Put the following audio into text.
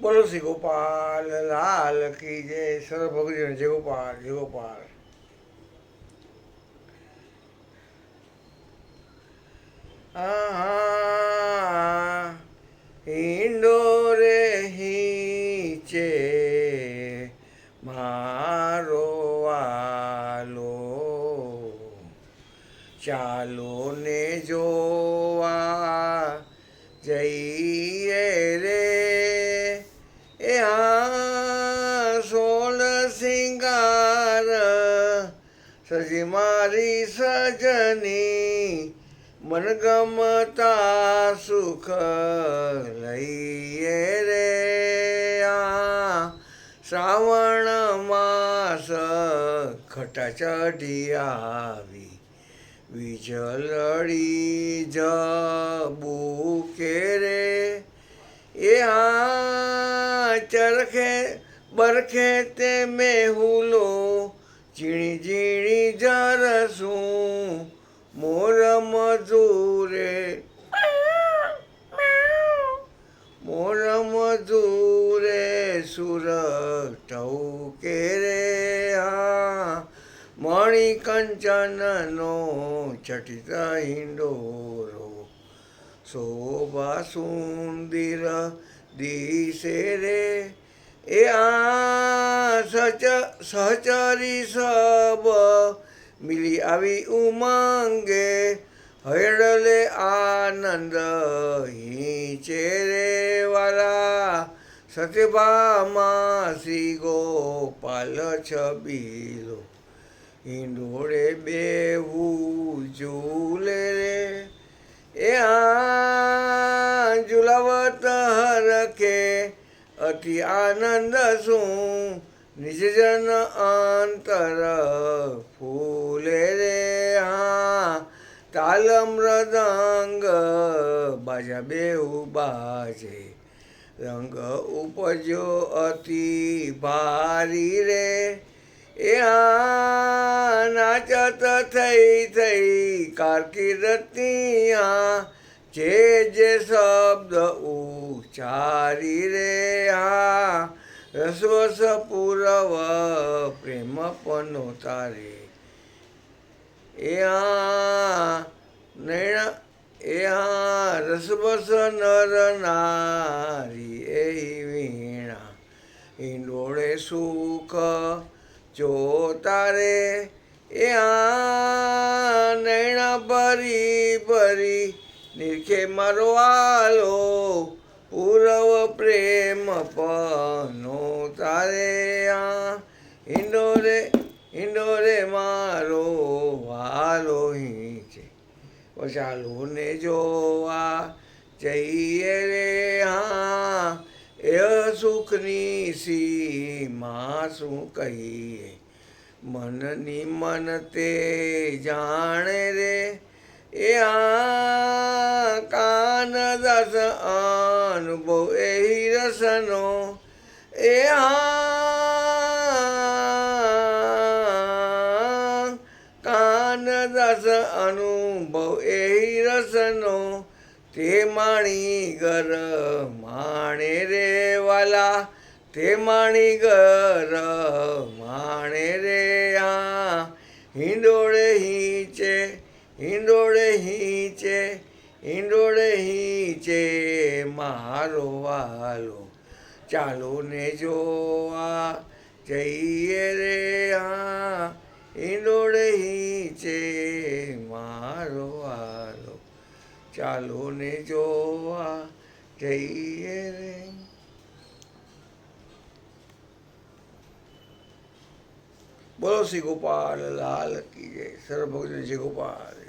બોલો શ્રી ગોપાલ, લાલ કી જય સર્વ ભગવાન જય ગોપાલ જય ગોપાલ. ઈંડો હિંડોરે હિચે મારો વાલો ચાલો ને જોવા જઈએ રે સજી મારી સજની મનગમતા સુખ લઈએ રે આ. શ્રાવણ માસ ખટા ચઢી આવી વીજળડી જબુકે રે. એ આ ચરખે, બરખે તે મેહુલો ઝીણી ઝીણી જરસું, મોર મજૂરે મોર મજૂરે સુર ટૌકે રે હા મણિ કંચનનો ચટિત હિંડોરો. શોભા સુંદિર દિશે રે. એ આ સચ સહચરી સબ. મિલી આવી ઉમંગે, હૈડલે આનંદ હિંચે રે વાલા. સત્યભામા શ્રી ગોપાલ છબીલો, હિંડોળે બેવું ઝૂલે રે. એ આ ઝુલાવત અતિ આનંદ શું નિજજન અંતર ફૂલે રે હા તાલ મૃદંગ બાજા બેઉ બાજે રંગ ઉપજ્યો અતિ ભારી રે. એ આ નાચત થઈ થઈ કારકિર્દિયા જે જે શબ્દ ઉચ્ચારી રે આ. રસવસ પૂરવ પ્રેમ પનો તારે. એ નૈણા, એ આ રસવસ નર નારી, એ વીણા. ઈંડોળે સુખ જો તારે. એ નૈણા ભરી ભરી, નિરખે મારો આલો પૂરવ પ્રેમ પનો તારે આ. હિંડોરે હિંડોરે મારો વાલો છે ચાલો ને જોવા જઈએ રે હા. એ સુખની સીમા શું કહીએ? મનની મન તે જાણે રે. એ આ કાન દસ અનુભવ, એ રસનો. એ આ કાન દસ અનુભવ, એ રસનો. તે માણી ગર માણે રે વાલા, તે માણી ગર માણે રે આ. હિંડોળે હિંચે હિંડોળે હિંચે હિંડોળે હિંચે મારો વાલો. ચાલો ને જોવા જઈએ રે આ હિંડોળે હિંચે મારો વાલો. ચાલો ને જોવા જઈએ રે બોલો શ્રી ગોપાલ લાલ કી જય. સર્વ શ્રી ગોપાલ.